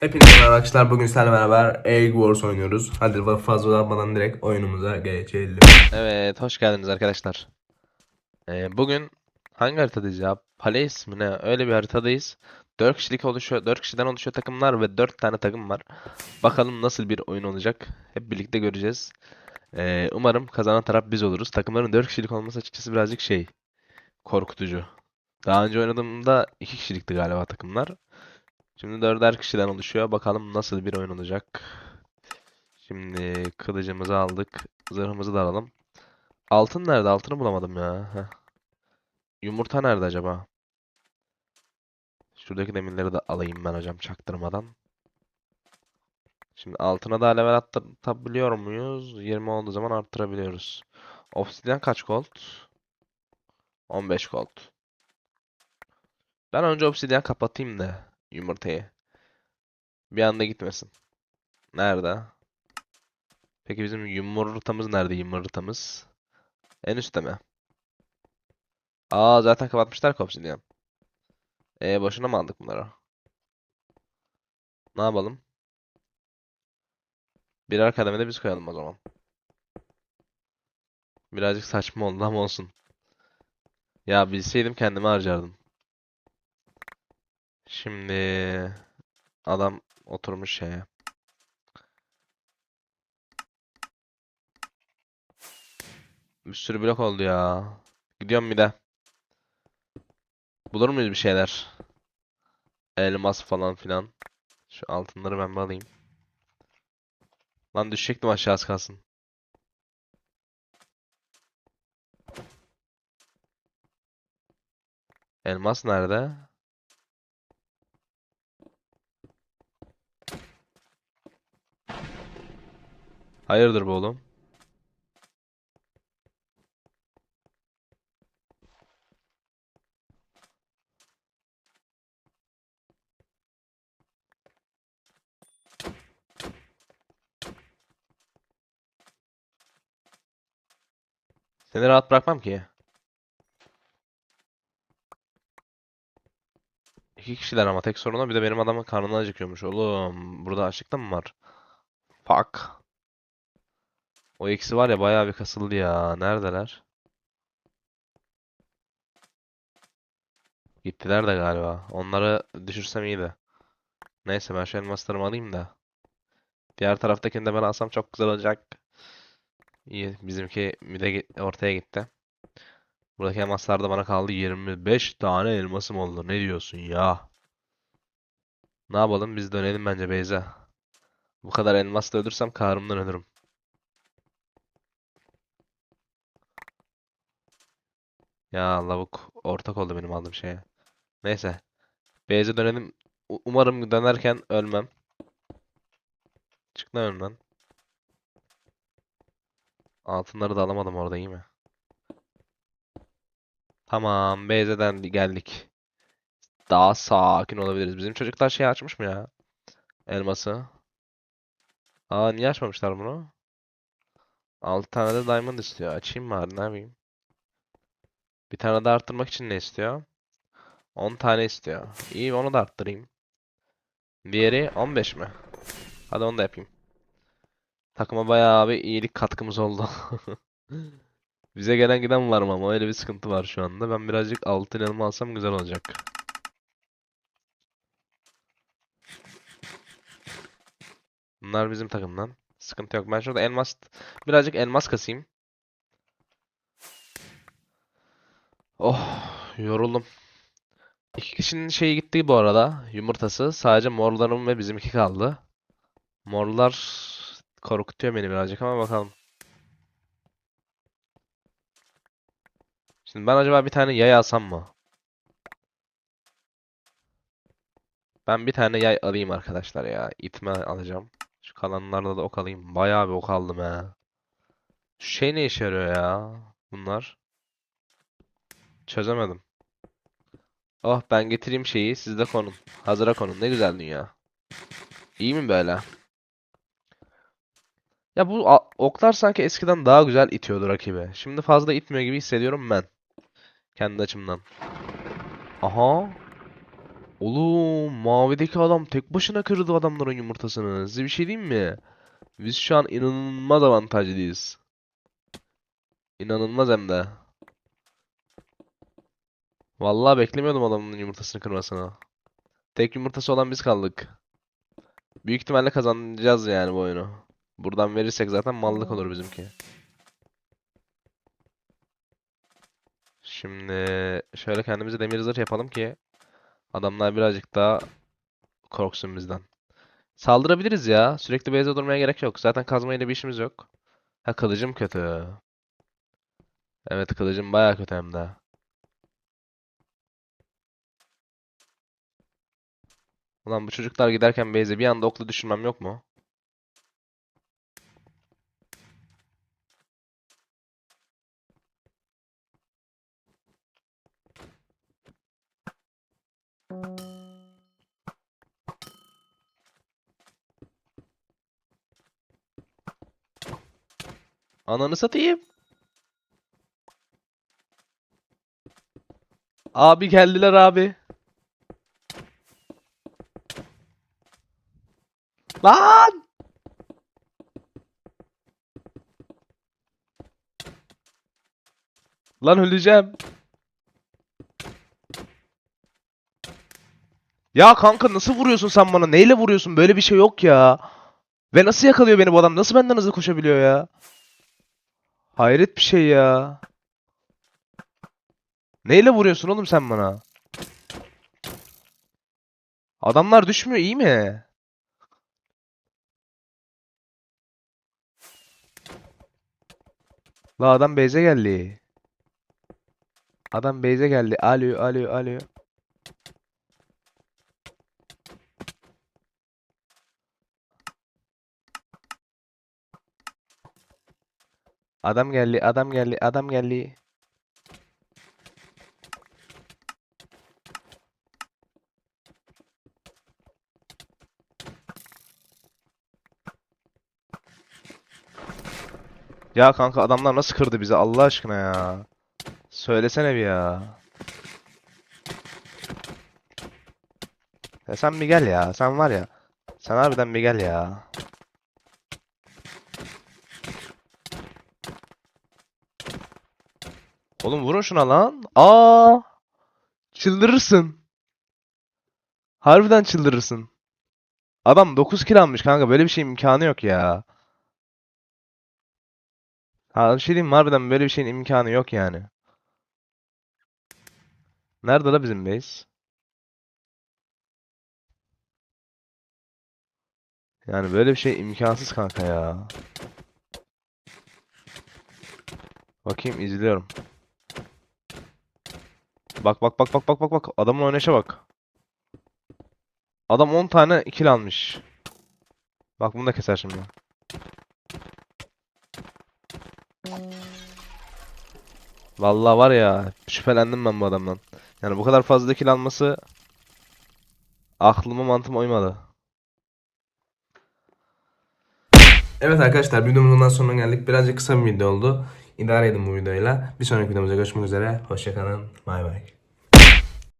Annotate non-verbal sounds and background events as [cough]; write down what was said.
Hepinize merhaba arkadaşlar. Bugün sizlerle beraber Egg Wars oynuyoruz. Hadi fazla uzatmadan direkt oyunumuza geçelim. Evet, hoş geldiniz arkadaşlar. Ee, bugün hangi haritadayız ya? Palace mi ne? Öyle bir haritadayız. 4 kişilik oluşuyor, 4 kişiden oluşuyor takımlar ve 4 tane takım var. Bakalım nasıl bir oyun olacak. Hep birlikte göreceğiz. Ee, umarım kazanan taraf biz oluruz. Takımların 4 kişilik olması açıkçası birazcık şey, korkutucu. Daha önce oynadığımda 2 kişilikti galiba takımlar. Şimdi 4'er kişiden oluşuyor. Bakalım nasıl bir oyun olacak. Şimdi kılıcımızı aldık. Zırhımızı da alalım. Altın nerede? Altını bulamadım ya. Heh. Yumurta nerede acaba? Şuradaki demirleri de alayım ben hocam çaktırmadan. Şimdi altına da level atlatabiliyor muyuz? 20 olduğu zaman arttırabiliyoruz. Obsidian kaç gold? 15 gold. Ben önce obsidian kapatayım da yumurtayı. Bir anda gitmesin. Nerede? Peki bizim yumurtamız nerede yumurtamız? En üstte mi? Aa zaten kapatmışlar ki obsidian. E boşuna mı aldık bunları? Ne yapalım? Birer kademede biz koyalım o zaman. Birazcık saçma oldu ama olsun. Ya bilseydim kendime harcardım. Şimdi adam oturmuş şeye. Bir sürü blok oldu ya. Gidiyorum bir de. Bulur muyuz bir şeyler? Elmas falan filan. Şu altınları ben bir alayım. Lan düşecektim aşağı az kalsın. Elmas nerede? Hayırdır bu oğlum? Seni rahat bırakmam ki. İki kişiler ama tek sorun o. Bir de benim adamın karnını acıkıyormuş. Oğlum burada açlıkta mı var? Fuck. O ikisi var ya bayağı bir kasıldı ya. Neredeler? Gittiler de galiba. Onları düşürsem iyiydi. Neyse ben şu elmaslarımı alayım da. Diğer taraftakini de ben alsam çok güzel olacak. İyi bizimki mide ortaya gitti. Buradaki elmaslar da bana kaldı 25 tane elmasım oldu. Ne diyorsun ya? Ne yapalım biz dönelim bence Beyza. Bu kadar elmasla ölürsem kahrımdan ölürüm. Ya lavuk ortak oldu benim aldığım şeye. Neyse. Beyza dönelim. Umarım dönerken ölmem. Çık önümden. Altınları da alamadım orada iyi mi? Tamam, Beyze'den geldik. Daha sakin olabiliriz. Bizim çocuklar şey açmış mı ya? Elması. Aa niye açmamışlar bunu? 6 tane de diamond istiyor. Açayım bari ne yapayım? Bir tane de arttırmak için ne istiyor? 10 tane istiyor. İyi onu da arttırayım. Diğeri 15 mi? Hadi onu da yapayım. Takıma bayağı bir iyilik katkımız oldu. [laughs] Bize gelen giden var mı ama öyle bir sıkıntı var şu anda. Ben birazcık altın elma alsam güzel olacak. Bunlar bizim takımdan. Sıkıntı yok. Ben şurada elmas birazcık elmas kasayım. Oh, yoruldum. İki kişinin şeyi gitti bu arada. Yumurtası. Sadece morlarım ve bizimki kaldı. Morlar korkutuyor beni birazcık ama bakalım. Şimdi ben acaba bir tane yay alsam mı? Ben bir tane yay alayım arkadaşlar ya. İtme alacağım. Şu kalanlarla da ok alayım. Bayağı bir ok aldım ha. Şu şey ne işe yarıyor ya? Bunlar. Çözemedim. Oh ben getireyim şeyi. Siz de konun. Hazıra konun. Ne güzel dünya. İyi mi böyle? Ya bu oklar sanki eskiden daha güzel itiyordu rakibi. Şimdi fazla itmiyor gibi hissediyorum ben. Kendi açımdan. Aha. Oğlum mavideki adam tek başına kırdı adamların yumurtasını. Size bir şey diyeyim mi? Biz şu an inanılmaz avantajlıyız. İnanılmaz hem de. Vallahi beklemiyordum adamın yumurtasını kırmasını. Tek yumurtası olan biz kaldık. Büyük ihtimalle kazanacağız yani bu oyunu. Buradan verirsek zaten mallık olur bizimki. Şimdi şöyle kendimize demir zırh yapalım ki adamlar birazcık daha korksun bizden. Saldırabiliriz ya. Sürekli base'de durmaya gerek yok. Zaten kazmayla bir işimiz yok. Ha kılıcım kötü. Evet kılıcım bayağı kötü hem de. Ulan bu çocuklar giderken base'e bir anda okla düşürmem yok mu? Ananı satayım. Abi geldiler abi. Lan! Lan öleceğim. Ya kanka nasıl vuruyorsun sen bana? Neyle vuruyorsun? Böyle bir şey yok ya. Ve nasıl yakalıyor beni bu adam? Nasıl benden hızlı koşabiliyor ya? Hayret bir şey ya. Neyle vuruyorsun oğlum sen bana? Adamlar düşmüyor iyi mi? La adam base'e geldi. Adam base'e geldi. Alo alo alo. Adam geldi, adam geldi, adam geldi. Ya kanka adamlar nasıl kırdı bizi Allah aşkına ya. Söylesene bir ya. Ya sen bir gel ya. Sen var ya. Sen harbiden bir gel ya. Oğlum vurun şuna lan. Aa! Çıldırırsın. Harbiden çıldırırsın. Adam 9 kill almış kanka. Böyle bir şey imkanı yok ya. Ha bir şey diyeyim mi? Harbiden böyle bir şeyin imkanı yok yani. Nerede la bizim base? Yani böyle bir şey imkansız kanka ya. Bakayım izliyorum. Bak bak bak bak bak bak bak. Adamın oynayışa bak. Adam 10 tane kill almış. Bak bunu da keser şimdi. Vallahi var ya şüphelendim ben bu adamdan. Yani bu kadar fazla kill alması aklıma mantığıma uymadı. Evet arkadaşlar videomuzun sonuna geldik. Birazcık kısa bir video oldu. İdare edin bu videoyla. Bir sonraki videomuzda görüşmek üzere. Hoşçakalın. Bay bay.